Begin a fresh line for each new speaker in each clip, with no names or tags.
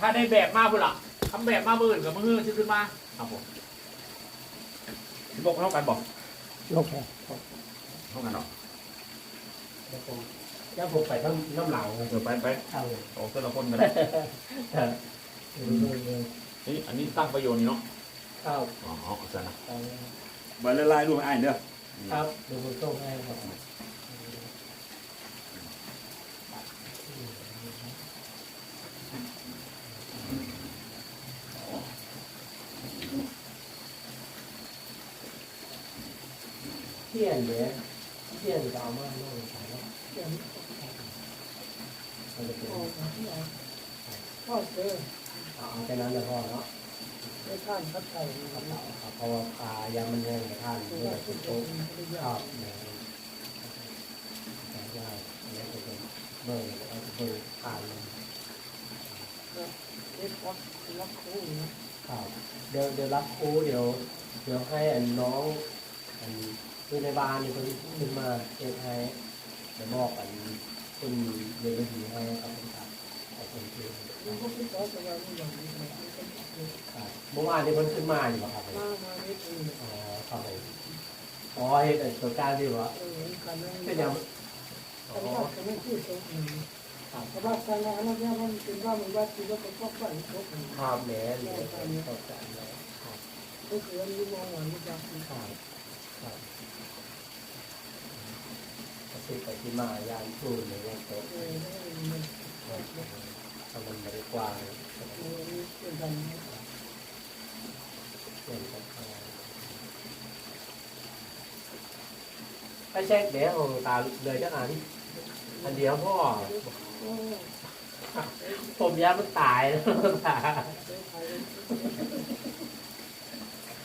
ถ้าได้แบบมาพุ่นล่ะทำแบบมาเบิ่นกับมือชื่อขึ้นมาครับผมสิบอกเท่ากันบอก
โอเค
เท่ากันเนาะ
เดี๋ยวผมเดี๋ยวผมไปน้ำน้ำหลังเลย
เดี๋ยวไปไป
เอา
ออกแต่ละคนกันได้
เออเออเออ
นี่อันนี้ตั้งประโยชน์นี่เนาะ
เข้า
อ๋อเอาซะนะ
เอา
ใบละลายดูให้อ่านเด้อ
ครับดูบนโต๊ะให้ครับเที่ยนเนี่ยเที่ยนก็เอามาโน่นสายแล้ วเที่ยนมันจะเป็น
พ่อเจอ
เอาแค่นั้นแล้วพอเนาะ
ได้ท่านพัดไก่
ครับเราครับเพราะว่าปลายางมันแห้งทาน
ตัว
เมื่อ
สุ
สุ
ด
ด
โต่
โต๊ะ
งได้
ค
ยา
รั
ก
บเนี่ยแต่ว่าอันนี้จะเป็นเบอร์เอาจะเป็นผ่านเลย
เล็กรับรับคู่นะครับ
เดี๋ยวเดี๋ยวรับครูเดี๋ยวเดี๋ยวให้อันน้องอัน คือในบ้านนี่คนขึ้นมาเอ็ดให้เดี๋ยวบอกอันคุณเรียนดีให้ครับผมครับขอบคุณที่
มันก็คิดว่าจะว่าไม่อย่างนี้นะ
ครับเมื่อวานนี้คนขึ้นมาอยู่ครับผม
มามานิดนึง
อ๋อครับผมอ๋อเห็นแต่ตัวการที่ว่า
เออการนั้น
เป็นยังอ๋อ
ว่าจะไม่พูดตรงนี้แต่ว่าการนั้นเนี่ยมันเป็นว่ามันว่าที่ว่าเป็นพวกบ้านพวกนี้
ภาพแหน่เลยตกใจเลยครับ
ก็คือมันมองหวานไม่จับ
ครับครับ ก็คือไปที่มายานทูนในเรื่องโต๊ะ
เออมัน
ทำมันบริกว้าง
มันเป็นกัน
เปลี่ยนกันไปเช็คเดี๋ยวของตาเลยจะอ่านอันเดียวพ่อ
โอ้
ผมยามันตายแล้วตา
ใช้ไทย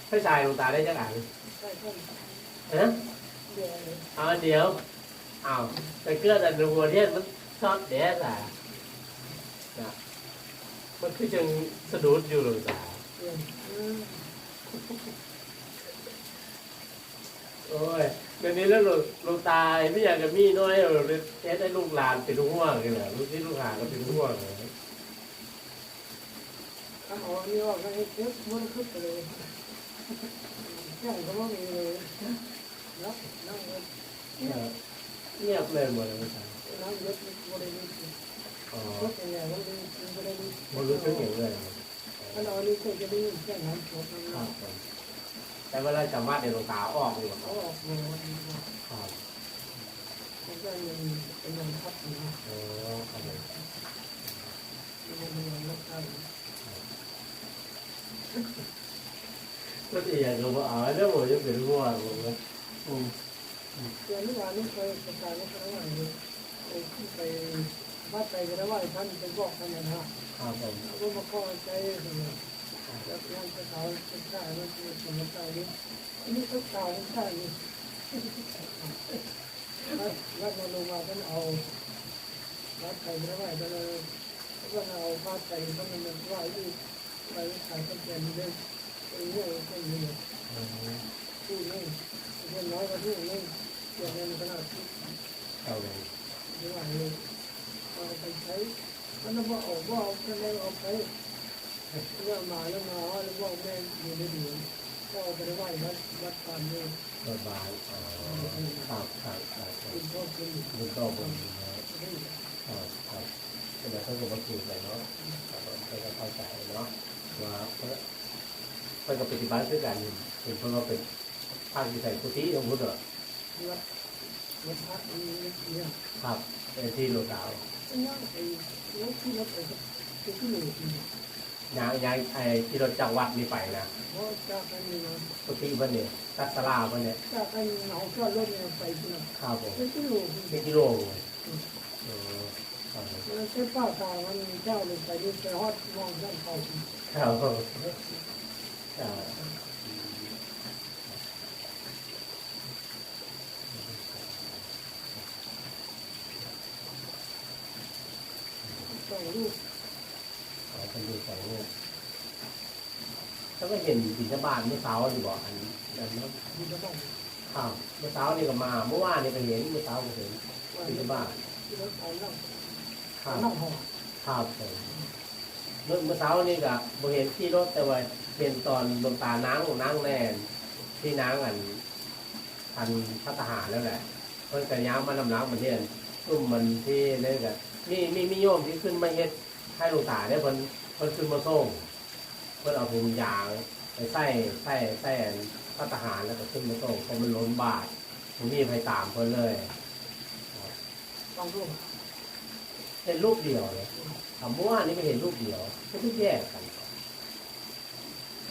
พี่ชายลงตาได้จะอ่าน
ใช่ต้น
ฮะ
เดียวเลย
เอาอันเดียว อ้าวแต่เกลือแต่ดูวัวเนี่ยมันชอบแดดอะนะมันคือจังสะดุดอยู่ลงตา
เดียวอืม
โอ้ยเดี๋ยวนี้แล้วลงลงตาไม่อยากจะมีน้อยเลยแค่ได้ลูกหลานเป็นห่วงเลยแหละลูกที่ลูกหลานก็เป็นห่วงเลย
ถ้าเอาอันนี้ว่าให้เก็บมันขึ้นไปเลยแค่ก็ไม่มีเลยนับนั่งเลย
เงียบเลยหมดเลยครับ
นั่งเยอะไม่ได้รู้
อ๋อ
ก็เป็นอย่างนั้นไม่ได้รู้
มันรู้สึกอย่างไร
ถ้าเรานี่ก็จะได้ยินแค่นั้นจบ
ค
แล้
รั
ว
บผมแต่เวลาจำวัดในหลวงตาออกอยู่
เขาออกมาวันนี้
ครับ
เขาจะยังเป็นยังพัดอยู่
โอ้ครับผม
ยังเป็นยังนักการ
ก็จะอย่างกับว่าอ๋อเรื่องผมจะเป็นห่วงผมนะอืม
เดือนี่วันนี้เคยประกาศว่าครั้งวันนี้ไปขึ้นไปบ้าใจกันว่าท่านไปบอกท่านนะฮะ
ครับผม
ก็มาข้อใจเลยแล้วงานจะเขาจะฆ่าแล้วจะสมใจนี่นี่ก็ข่าวฆ่านี่แล้วมาลงมาท่านเอาบ้านใจกันว่าจะเลยก็เอาบ้านใจท่านมันว่าอยู่ไปขายต้นเทียนเลยไอ้เนี่อ้เนี่
อืม
ผู้นี่เรียนน้อยกว่าผู้นี่เรียน เงินขนาดที่
ครับผม
ไม่ไหวเลยเอาไปใช้มันต้องบอกออกว่าเอาไปเลยเอาไปเรื่องมาแล้วมาว่าแล้วบอกแม่อยู่ในเดือนก็เอไปได้ไหววัดวัดการเลย
สบายอ๋อครับครับครับครั
คุณพ่อคุณ
บคุณก็ผมนะครับครับเดี๋ยวเขาก็มาคุยกันเนาะครับเขาก็เข้าใจเนาะว่าเพื่อเพื่อกับปฏิบัติด้วยกันเป็นเพราะเราเป็น ภาควิสัยกุฏิของพุทธเหรอ
วัดวัดพระนี่เนี่ย
ครับเป็นที่หลวงตา
เป็นยังไอ้รถที่รถไอ้ที่ที่หนึ่ง
ย้ายย้ายไอ้ที่เราจากวัดนี่ไปนะ
เพราะจากกันนี่นะ
กุฏิวันนี้ตัดสลาวันนี้
จากกันเหนาก็รถเนี่ยไปที่นั่น
ครับผม
เป็นที่หนึ่ง
เป็นกิโลเลยเออครับผม
แล้วใช้ป้าตามันเจ้าลงไปดูไปฮอดมองด้านเขา
ครับ อ่า
สองลูก
ขอเป็นดูสองลูกแล้วก็เห็นบินทบาทเมื่อเช้าอยู่บอกอันอันนั้น
มีกระบอก
ข้าวเมื่อเช้านี่ก็มา เมื่อวานนี่ก็เห็นเมื่อเช้าก็เห็น
ว่า
บินทบาท
ที่รถไฟนั่ง
ข้าว
นั่งห่อ
ข้าวผมเมื่อเมื่อเช้านี่ก็บ่เห็นขี่รถแต่ว่าเห็นตอนดวงตานั่งนั่งแน่นที่นั่งอันอันพัฒหารแล้วแหละเพิ่นก็ย้ำมาลำล้างประเทศตุ้มมันที่นี่ก็ มีมีมีโยมที่ขึ้นมาเฮ็ดให้หลวงตาเนี่ยเพิ่นเพิ่นขึ้นมาส่งเพิ่นเอาถุงยางไปใส่ใส่ใส่อันพัฒหารแล้วก็ขึ้นมาส่งเพราะมันล้นบาทผมมีไปตามเพิ่นเลย
ต้องร่วม
เห็นรูปเดียวเลยคำว่านี่ไม่เห็นรูปเดียวไม่ต้องแยกกัน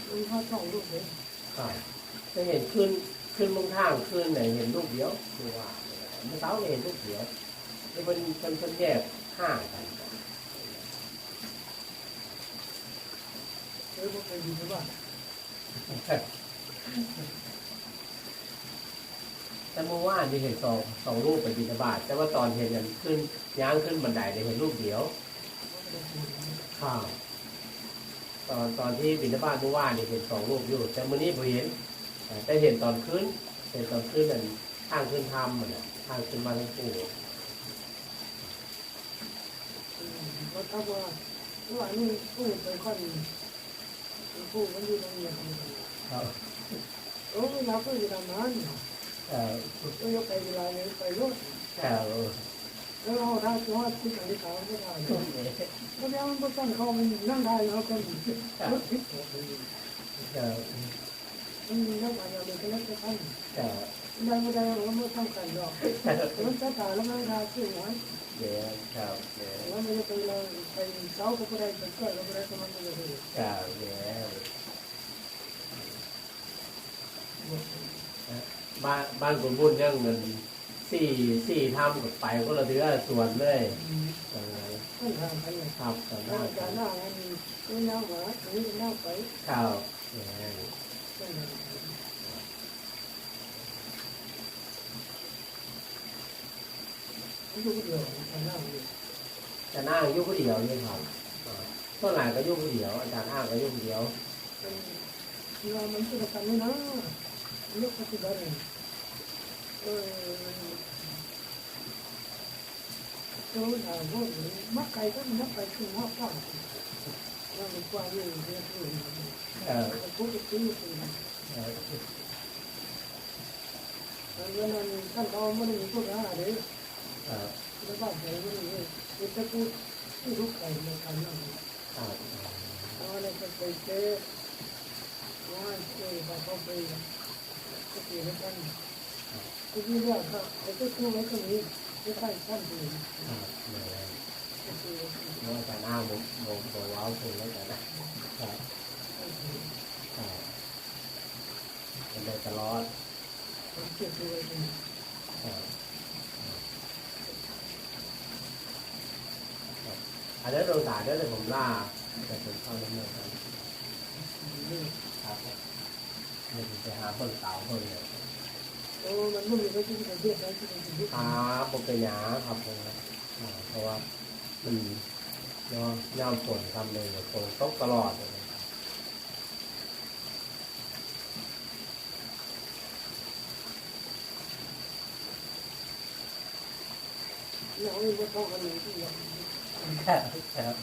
มันถ้าสองรูปเลย
ครับจะเห็นขึ้นขึ้นบางทางขึ้นไหนเห็นรูปเดียวคือว่าเมื่อเช้าก็เห็นรูปเดียวนี่เป็นเป็นเป็นแยก ห้างกัน
เออมันเป็นดีหรือเปล่า
แต่เมื่อวานที่เห็นสองสองรูปไปบินบาตแต่ว่าตอนเห็นกันขึ้นย่างขึ้นบันไดเนี่ยเห็นรูปเดียวข้าวตอนตอนที่บินบาตเมื่อวานเนี่ยเห็นสองรูปอยู่ แต่มื่อนี้ผมเห็นแต่เห็นตอนขึ้นเห็นตอนขึ้นนั่นทางขึ้นทำมันน่ะทางขึ้นมาทั้งคู่
มันถ้าว่าว่อวานี่ผู้เป็นคนผู้มันอยู่ตรงนี้
ครับ
เออเราก็อยู่ตรงนั้น
เอ่อ
ก็ยกไปเวลานี้ไปรถ
แต่เออ
แล้วเราถ้าจะว่าที่การที่เขาไม่ได้ก็ยังมันก็ตั้งเขามันนั่งได้แล้วคนรถติด
เอ่อ
มันนั่งมาอย่างเดียวก็แล้วจะทำ
แต่
ได้ไม่ได้เราไม่ทำกันหรอกมันจะตายแล้วไม่ได้ชื่ไว้
เดี๋ยวครับเดี๋ยว
แล้วไม่ได้ไปเลยไปเสาก็ได้ไปก็ก็ได้ก็มันไม่ได้
ครับเดี๋ยวบ้านบ้านคุณบุญยังเงินสี่สี่ทำกับไปก็ละเดือส่วนเลยเออ
ต้นทางไปเลย
ครับต่อห
น้าจาหน้าอันนี้ก็ยาหวาอันนี้ยาไป
ครับเดี๋ยว
ต้นทาง มันอยู่เดียวแต่หน้าอยู่
จะนั่งอยุ่ผู้เดียวนี่ครับอ่าต้นหลานก็อยุ่ผู้เดียวอาจารย์อ้างก็อยุ่ผู้เดียว
เป็นเรามันจะทำไม่นะยกปฏิบัติเออโจ้ถามว่ามักไก่ก็มักไก่คือหัวข้าวเราไม่กว้างอยู่เรียกอยู่
เออ
พูดจริงจริง
เออ
แล้วนั้นท่านเขาไม่ได้มีพูดอะไร
เออ
แล้วบ้านไหนไม่ได้มีแต่พูดที่รู้ไก่ในการนั่ง
ครับ
เอาอะไรก็ไปเจอว่าเจอเขาเขาไปก็เจอกันก็ยิ่งว่าเขาไอ้ตัวคู่ไว้ก็มีไม่ใช่ท่านดี
ครับเดี๋ยว
ก็คือ
เราะอาจารย์อ้าผมผมผมว้าวคุณแล้วกันนะครับครับเป็นได้ตลอด
ผมเชื่อตัวเอั
นนี้นโดนด่าด้วยแต่ผมล่าแต่ผมเข้าน้ำเงินครับ
นี่
ครับเดี๋ยวผมไปหาเบิ่งสาวเบิ่งเนี่ย
โอ้มันไม่มีก็ที่จะเรียกได้ที่จะเรียก
ครับผมเป็นหยาครับผมเพราะว่ามันย่อย่ามฝนทำเลยเนี่ยฝนตกตลอดเลย
เราไม่ต้องกันเลยที่อย่าง
ครับ